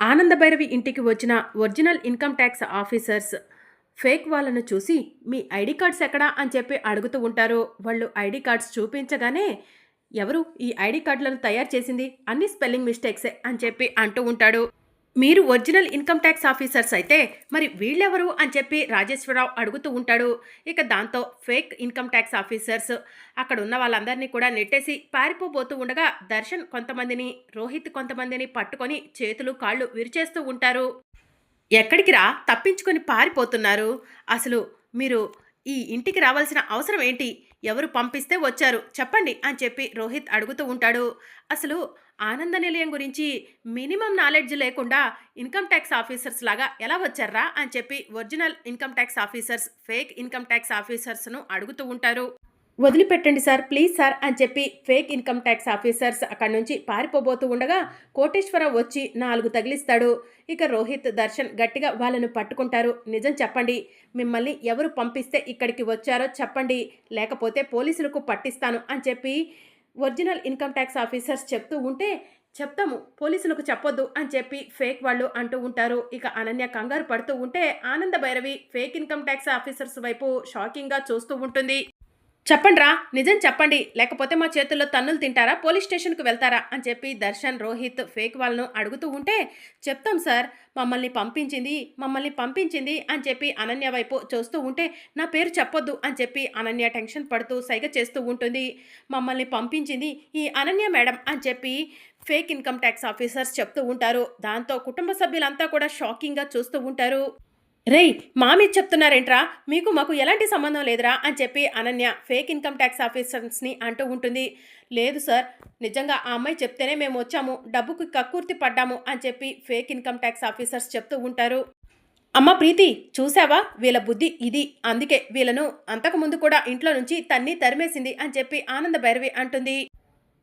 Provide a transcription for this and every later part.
ఆనందభైరవి ఇంటికి వచ్చిన original income tax officers fake వాళ్ళను చూసి మీ ఐడి కార్డ్స్ ఎక్కడా? అని చెప్పి అడుగుతూ ఉంటారు. వాళ్ళు ఐడి కార్డ్స్ చూపించగానే ఎవరు? ఈ ఐడి కార్డులను తయారు చేసింది? అన్ని స్పెల్లింగ్ మిస్టేక్సే అని చెప్పి అంటూ ఉంటాడు. మీరు ఒరిజినల్ ఇన్కమ్ ట్యాక్స్ ఆఫీసర్స్ అయితే మరి వీళ్ళెవరు అని చెప్పి రాజేశ్వరరావు అడుగుతూ ఉంటాడు. ఇక దాంతో ఫేక్ ఇన్కమ్ ట్యాక్స్ ఆఫీసర్స్ అక్కడ ఉన్న వాళ్ళందరినీ కూడా నెట్టేసి పారిపోబోతూ ఉండగా దర్శన్ కొంతమందిని రోహిత్ కొంతమందిని పట్టుకొని చేతులు కాళ్ళు విరిచేస్తూ ఉంటారు. ఎక్కడికి రా? తప్పించుకొని పారిపోతున్నారు. అసలు మీరు ఈ ఇంటికి రావాల్సిన అవసరం ఏంటి? ఎవరు పంపిస్తే వచ్చారు? చెప్పండి అని చెప్పి రోహిత్ అడుగుతూ ఉంటాడు. అసలు ఆనంద నిలయం గురించి మినిమం నాలెడ్జ్ లేకుండా ఇన్కమ్ ట్యాక్స్ ఆఫీసర్స్ లాగా ఎలా వచ్చారా అని చెప్పి original income tax officers fake income tax ఆఫీసర్స్ను అడుగుతూ ఉంటారు. వదిలిపెట్టండి సార్ ప్లీజ్ సార్ అని చెప్పి ఫేక్ ఇన్కమ్ ట్యాక్స్ ఆఫీసర్స్ అక్కడి నుంచి పారిపోబోతూ ఉండగా కోటేశ్వరరావు వచ్చి నాలుగు తగిలిస్తాడు. ఇక రోహిత్ దర్శన్ గట్టిగా వాళ్ళను పట్టుకుంటారు. నిజం చెప్పండి మిమ్మల్ని ఎవరు పంపిస్తే ఇక్కడికి వచ్చారో చెప్పండి లేకపోతే పోలీసులకు పట్టిస్తాను అని చెప్పి ఒరిజినల్ ఇన్కమ్ ట్యాక్స్ ఆఫీసర్స్ చెప్తూ ఉంటే చెప్తాము పోలీసులకు చెప్పొద్దు అని చెప్పి ఫేక్ వాళ్ళు అంటూ ఉంటారు. ఇక అనన్య కంగారు పడుతూ ఉంటే Ananda Bhairavi fake income tax officers వైపు షాకింగ్గా చూస్తూ ఉంటుంది. చెప్పండ్రా నిజం చెప్పండి. లేకపోతే మా చేతుల్లో తన్నులు తింటారా? పోలీస్ స్టేషన్కి వెళ్తారా? అని చెప్పి దర్శన్ రోహిత్ ఫేక్ వాళ్ళను అడుగుతూ ఉంటే చెప్తాం సార్ మమ్మల్ని పంపించింది మమ్మల్ని పంపించింది అని చెప్పి అనన్య వైపు చూస్తూ ఉంటే నా పేరు చెప్పొద్దు అని చెప్పి అనన్య టెన్షన్ పడుతూ సైగ చేస్తూ ఉంటుంది. మమ్మల్ని పంపించింది ఈ అనన్య మేడం అని చెప్పి ఫేక్ ఇన్కమ్ ట్యాక్స్ ఆఫీసర్స్ చెప్తూ ఉంటారు. దాంతో కుటుంబ సభ్యులంతా కూడా షాకింగ్గా చూస్తూ ఉంటారు. రేయ్ మామి చెప్తున్నారేంట్రా? మీకు మాకు ఎలాంటి సంబంధం లేదురా అని చెప్పి అనన్య ఫేక్ ఇన్కమ్ ట్యాక్స్ ఆఫీసర్స్ని అంటూ ఉంటుంది. లేదు సార్ నిజంగా ఆ అమ్మాయి చెప్తేనే మేము వచ్చాము డబ్బుకి కక్కుర్తి పడ్డాము అని చెప్పి ఫేక్ ఇన్కమ్ ట్యాక్స్ ఆఫీసర్స్ చెప్తూ ఉంటారు. అమ్మ ప్రీతి చూసావా? వీళ్ళ బుద్ధి ఇది. అందుకే వీళ్ళను అంతకుముందు కూడా ఇంట్లో నుంచి తన్ని తరిమేసింది అని చెప్పి ఆనంద భైరవి అంటుంది.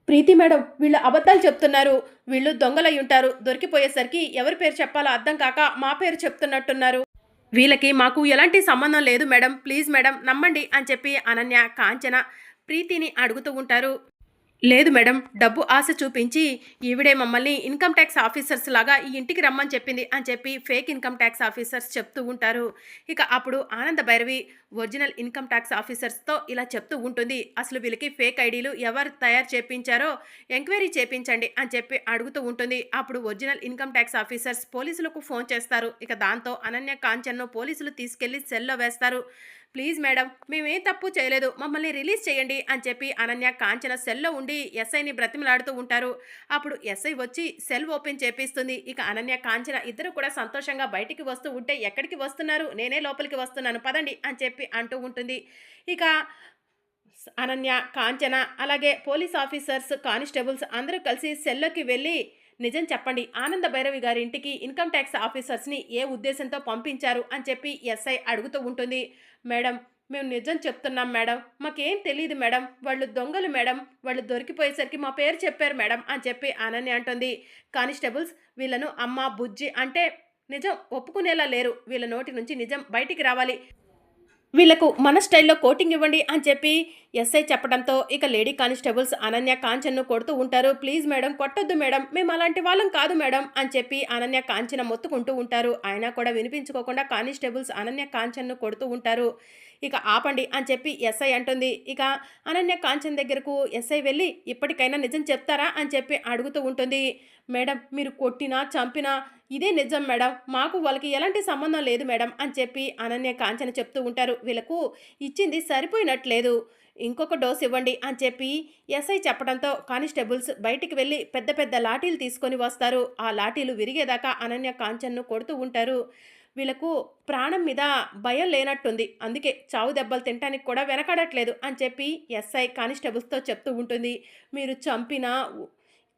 ప్రీతి మేడం వీళ్ళు అబద్ధాలు చెప్తున్నారు. వీళ్ళు దొంగలై ఉంటారు. దొరికిపోయేసరికి ఎవరి పేరు చెప్పాలో అర్థం కాక మా పేరు చెప్తున్నట్టున్నారు. వీళ్ళకి మాకు ఎలాంటి సంబంధం లేదు మేడం ప్లీజ్ మేడం నమ్మండి అని చెప్పి అనన్య కాంచన ప్రీతిని అడుగుతూ ఉంటారు. లేదు మేడం డబ్బు ఆశ చూపించి ఈవిడే మమ్మల్ని ఇన్కమ్ ట్యాక్స్ ఆఫీసర్స్ లాగా ఈ ఇంటికి రమ్మని చెప్పింది అని చెప్పి ఫేక్ ఇన్కమ్ ట్యాక్స్ ఆఫీసర్స్ చెప్తూ ఉంటారు. ఇక అప్పుడు Ananda Bhairavi original income tax ఆఫీసర్స్తో ఇలా చెప్తూ ఉంటుంది. అసలు వీళ్ళకి ఫేక్ ఐడీలు ఎవరు తయారు చేపించారో ఎంక్వైరీ చేపించండి అని చెప్పి అడుగుతూ ఉంటుంది. అప్పుడు ఒరిజినల్ ఇన్కమ్ ట్యాక్స్ ఆఫీసర్స్ పోలీసులకు ఫోన్ చేస్తారు. ఇక దాంతో అనన్య కాంచన్ను పోలీసులు తీసుకెళ్ళి సెల్లో వేస్తారు. ప్లీజ్ మేడం మేమేం తప్పు చేయలేదు మమ్మల్ని రిలీజ్ చేయండి అని చెప్పి అనన్య కాంచన సెల్లో ఉండి ఎస్ఐని బ్రతిమలాడుతూ ఉంటారు. అప్పుడు ఎస్ఐ వచ్చి సెల్ ఓపెన్ చేపిస్తుంది. ఇక అనన్య కాంచన ఇద్దరు కూడా సంతోషంగా బయటికి వస్తూ ఉంటే ఎక్కడికి వస్తున్నారు? నేనే లోపలికి వస్తున్నాను పదండి అని చెప్పి అంటూ ఉంటుంది. ఇక అనన్య కాంచన అలాగే పోలీస్ ఆఫీసర్స్ కానిస్టేబుల్స్ అందరూ కలిసి సెల్లోకి వెళ్ళి నిజం చెప్పండి. ఆనంద భైరవి గారి ఇంటికి ఇన్కమ్ ట్యాక్స్ ఆఫీసర్స్ని ఏ ఉద్దేశంతో పంపించారు అని చెప్పి ఎస్ఐ అడుగుతూ ఉంటుంది. మేడం మేము నిజం చెప్తున్నాం మేడం. మాకేం తెలియదు మేడం. వాళ్ళు దొంగలు మేడం. వాళ్ళు దొరికిపోయేసరికి మా పేరు చెప్పారు మేడం అని చెప్పి అనన్య అంటుంది. కానిస్టేబుల్స్ వీళ్ళను అమ్మ బుజ్జి అంటే నిజం ఒప్పుకునేలా లేరు. వీళ్ళ నోటి నుంచి నిజం బయటికి రావాలి. వీళ్ళకు మన స్టైల్లో కోటింగ్ ఇవ్వండి అని చెప్పి ఎస్ఐ చెప్పడంతో ఇక లేడీ కానిస్టేబుల్స్ అనన్య కాంచన్ను కొడుతూ ఉంటారు. ప్లీజ్ మేడం కొట్టొద్దు మేడం మేము అలాంటి వాళ్ళం కాదు మేడం అని చెప్పి అనన్య కాంచన మొత్తుకుంటూ ఉంటారు. ఆయన కూడా వినిపించుకోకుండా కానిస్టేబుల్స్ అనన్య కాంచన్ను కొడుతూ ఉంటారు. ఇక ఆపండి అని చెప్పి ఎస్ఐ అంటుంది. ఇక అనన్య కాంచన్ దగ్గరకు ఎస్ఐ వెళ్ళి ఇప్పటికైనా నిజం చెప్తారా? అని చెప్పి అడుగుతూ ఉంటుంది. మేడం మీరు కొట్టినా చంపినా ఇదే నిజం మేడం. మాకు వాళ్ళకి ఎలాంటి సంబంధం లేదు మేడం అని చెప్పి అనన్య కాంచన చెప్తూ ఉంటారు. వీళ్ళకు ఇచ్చింది సరిపోయినట్లేదు. ఇంకొక డోస్ ఇవ్వండి అని చెప్పి ఎస్ఐ చెప్పడంతో కానిస్టేబుల్స్ బయటికి వెళ్ళి పెద్ద పెద్ద లాఠీలు తీసుకొని వస్తారు. ఆ లాఠీలు విరిగేదాకా అనన్య కాంచన్ను కొడుతూ ఉంటారు. వీళ్ళకు ప్రాణం మీద భయం లేనట్టుంది. అందుకే చావు దెబ్బలు తినడానికి కూడా వెనకాడట్లేదు అని చెప్పి ఎస్ఐ కానిస్టేబుల్స్తో చెప్తూ ఉంటుంది. మీరు చంపినా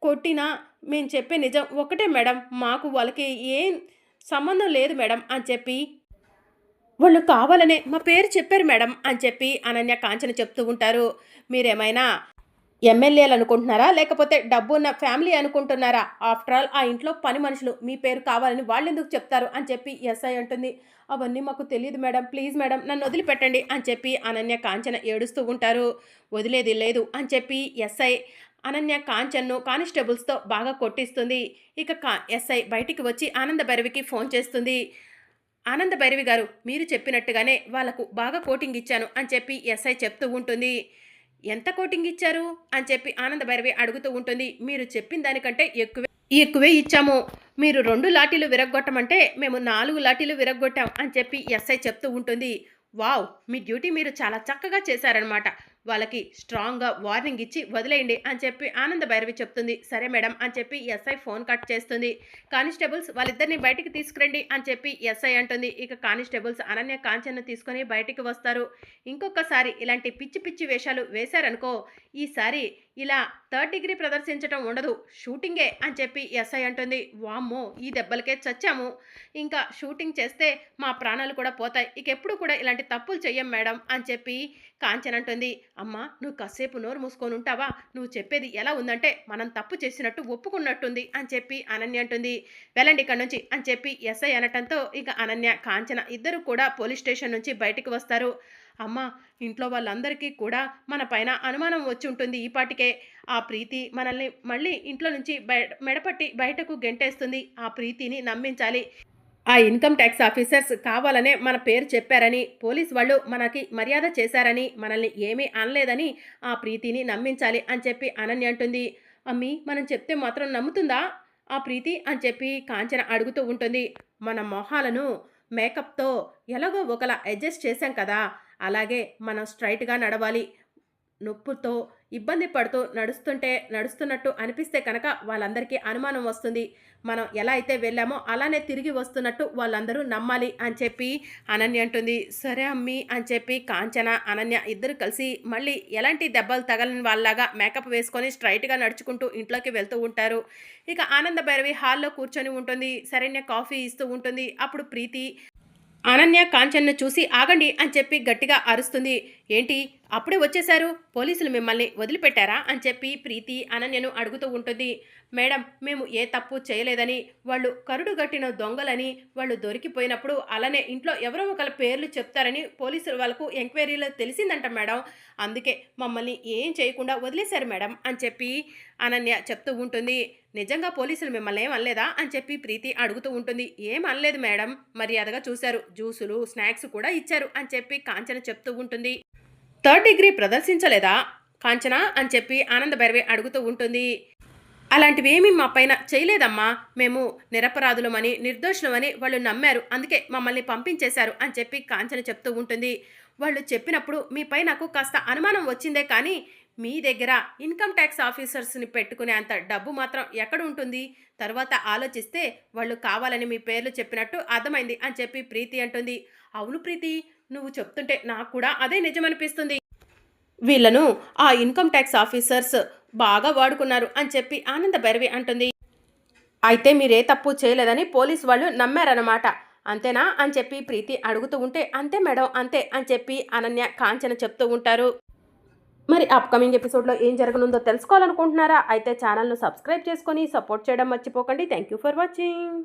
కొట్టినా మేము చెప్పే నిజం ఒకటే మేడం. మాకు వాళ్ళకి ఏం సంబంధం లేదు మేడం అని చెప్పి వాళ్ళు కావాలనే మా పేరు చెప్పారు మేడం అని చెప్పి అనన్య కాంచన చెప్తూ ఉంటారు. మీరేమైనా ఎమ్మెల్యేలు అనుకుంటున్నారా? లేకపోతే డబ్బు ఉన్న ఫ్యామిలీ అనుకుంటున్నారా? ఆఫ్టర్ ఆల్ ఆ ఇంట్లో పని మనుషులు మీ పేరు కావాలని వాళ్ళు ఎందుకు చెప్తారు? అని చెప్పి ఎస్ఐ అంటుంది. అవన్నీ మాకు తెలియదు మేడం. ప్లీజ్ మేడం నన్ను వదిలిపెట్టండి అని చెప్పి అనన్య కాంచన ఏడుస్తూ ఉంటారు. వదిలేది లేదు అని చెప్పి ఎస్ఐ అనన్య కాంచన్ను కానిస్టేబుల్స్తో బాగా కొట్టిస్తుంది. ఇక కా ఎస్ఐ బయటికి వచ్చి ఆనంద భైరవికి ఫోన్ చేస్తుంది. ఆనంద భైరవి గారు మీరు చెప్పినట్టుగానే వాళ్ళకు బాగా కోటింగ్ ఇచ్చాను అని చెప్పి ఎస్ఐ చెప్తూ ఉంటుంది. ఎంత కోటింగ్ ఇచ్చారు అని చెప్పి ఆనంద భైరవి అడుగుతూ ఉంటుంది. మీరు చెప్పిన దానికంటే ఎక్కువే ఎక్కువే ఇచ్చాము. మీరు రెండు లాఠీలు విరగ్గొట్టమంటే మేము నాలుగు లాఠీలు విరగ్గొట్టాం అని చెప్పి ఎస్ఐ చెప్తూ ఉంటుంది. వావ్ మీ డ్యూటీ మీరు చాలా చక్కగా చేశారనమాట వాళ్ళకి స్ట్రాంగ్గా వార్నింగ్ ఇచ్చి వదిలేయండి అని చెప్పి ఆనంద భైరవి చెప్తుంది. సరే మేడం అని చెప్పి ఎస్ఐ ఫోన్ కట్ చేస్తుంది. కానిస్టేబుల్స్ వాళ్ళిద్దరిని బయటికి తీసుకురండి అని చెప్పి ఎస్ఐ అంటుంది. ఇక కానిస్టేబుల్స్ అనన్య కాంచన్ను తీసుకొని బయటికి వస్తారు. ఇంకొకసారి ఇలాంటి పిచ్చి పిచ్చి వేషాలు వేశారనుకో ఈసారి ఇలా థర్డ్ డిగ్రీ ప్రదర్శించటం ఉండదు. షూటింగే అని చెప్పి ఎస్ఐ అంటుంది. వామ్మో ఈ దెబ్బలకే చచ్చాము. ఇంకా షూటింగ్ చేస్తే మా ప్రాణాలు కూడా పోతాయి. ఇక ఎప్పుడు కూడా ఇలాంటి తప్పులు చెయ్యం మేడం అని చెప్పి కాంచన్ అంటుంది. అమ్మా నువ్వు కాసేపు నోరు మూసుకొని ఉంటావా? నువ్వు చెప్పేది ఎలా ఉందంటే మనం తప్పు చేసినట్టు ఒప్పుకున్నట్టుంది అని చెప్పి అనన్య అంటుంది. వెళ్ళండి ఇక్కడ నుంచి అని చెప్పి ఎస్ఐ అనటంతో ఇక అనన్య కాంచన ఇద్దరు కూడా పోలీస్ స్టేషన్ నుంచి బయటికి వస్తారు. అమ్మ ఇంట్లో వాళ్ళందరికీ కూడా మన పైన అనుమానం వచ్చి ఉంటుంది ఈ పాటికే. ఆ ప్రీతి మనల్ని మళ్ళీ ఇంట్లో నుంచి బయ మెడపట్టి బయటకు గెంటేస్తుంది. ఆ ప్రీతిని నమ్మించాలి. ఆ ఇన్కమ్ ట్యాక్స్ ఆఫీసర్స్ కావాలనే మన పేరు చెప్పారని పోలీస్ వాళ్ళు మనకి మర్యాద చేశారని మనల్ని ఏమీ అనలేదని ఆ ప్రీతిని నమ్మించాలి అని చెప్పి అనన్య అంటుంది. అమ్మి మనం చెప్తే మాత్రం నమ్ముతుందా? ఆ ప్రీతి అని చెప్పి కాంచన అడుగుతూ ఉంటుంది. మన మొహాలను మేకప్తో ఎలాగో ఒకలా అడ్జస్ట్ చేశాం కదా అలాగే మనం స్ట్రైట్గా నడవాలి. నొప్పుతో ఇబ్బంది పడుతూ నడుస్తుంటే నడుస్తున్నట్టు అనిపిస్తే కనుక వాళ్ళందరికీ అనుమానం వస్తుంది. మనం ఎలా అయితే వెళ్ళామో అలానే తిరిగి వస్తున్నట్టు వాళ్ళందరూ నమ్మాలి అని చెప్పి అనన్య అంటుంది. సరే అమ్మి అని చెప్పి కాంచన అనన్య ఇద్దరు కలిసి మళ్ళీ ఎలాంటి దెబ్బలు తగలని వాళ్ళలాగా మేకప్ వేసుకొని స్ట్రైట్గా నడుచుకుంటూ ఇంట్లోకి వెళ్తూ ఉంటారు. ఇక ఆనంద భైరవి హాల్లో కూర్చొని ఉంటుంది. సరైన కాఫీ ఇస్తూ ఉంటుంది. అప్పుడు ప్రీతి అనన్య కాంచన్ను చూసి ఆగండి అని చెప్పి గట్టిగా అరుస్తుంది. ఏంటి? అప్పుడే వచ్చేశారు. పోలీసులు మిమ్మల్ని వదిలిపెట్టారా? అని చెప్పి ప్రీతి అనన్యను అడుగుతూ ఉంటుంది. మేడం మేము ఏ తప్పు చేయలేదని వాళ్ళు కరుడు గట్టిన దొంగలని వాళ్ళు దొరికిపోయినప్పుడు అలానే ఇంట్లో ఎవరో ఒకళ్ళ పేర్లు చెప్తారని పోలీసులు వాళ్ళకు ఎంక్వైరీలో తెలిసిందంట మేడం. అందుకే మమ్మల్ని ఏం చేయకుండా వదిలేశారు మేడం అని చెప్పి అనన్య చెప్తూ ఉంటుంది. నిజంగా పోలీసులు మిమ్మల్ని ఏం అనలేదా? అని చెప్పి ప్రీతి అడుగుతూ ఉంటుంది. ఏం అనలేదు మేడం. మర్యాదగా చూశారు. జ్యూసులు స్నాక్స్ కూడా ఇచ్చారు అని చెప్పి కాంచన చెప్తూ ఉంటుంది. Third degree ప్రదర్శించలేదా? కాంచన అని చెప్పి ఆనంద భైరవి అడుగుతూ ఉంటుంది. అలాంటివేమీ మా పైన చేయలేదమ్మా. మేము నిరపరాధులమని నిర్దోషులమని వాళ్ళు నమ్మారు. అందుకే మమ్మల్ని పంపించేశారు అని చెప్పి కాంచన చెప్తూ ఉంటుంది. వాళ్ళు చెప్పినప్పుడు మీపై నాకు కాస్త అనుమానం వచ్చిందే కానీ మీ దగ్గర ఇన్కమ్ ట్యాక్స్ ఆఫీసర్స్ని పెట్టుకునే అంత డబ్బు మాత్రం ఎక్కడ ఉంటుంది? తర్వాత ఆలోచిస్తే వాళ్ళు కావాలని మీ పేర్లు చెప్పినట్టు అర్థమైంది అని చెప్పి ప్రీతి అంటుంది. అవును ప్రీతి నువ్వు చెప్తుంటే నాకు కూడా అదే నిజమనిపిస్తుంది. వీళ్ళను ఆ ఇన్కమ్ ట్యాక్స్ ఆఫీసర్స్ బాగా వాడుకున్నారు అని చెప్పి ఆనంద భైరవి అంటుంది. అయితే మీరే తప్పు చేయలేదని పోలీస్ వాళ్ళు నమ్మారన్నమాట. అంతేనా? అని చెప్పి ప్రీతి అడుగుతూ ఉంటే అంతే మేడం అంతే అని చెప్పి అనన్య కాంచన చెప్తూ ఉంటారు. మరి అప్కమింగ్ ఎపిసోడ్లో ఏం జరగనుందో తెలుసుకోవాలనుకుంటున్నారా? అయితే ఛానల్ను సబ్స్క్రైబ్ చేసుకొని సపోర్ట్ చేయడం మర్చిపోకండి. Thank you for watching.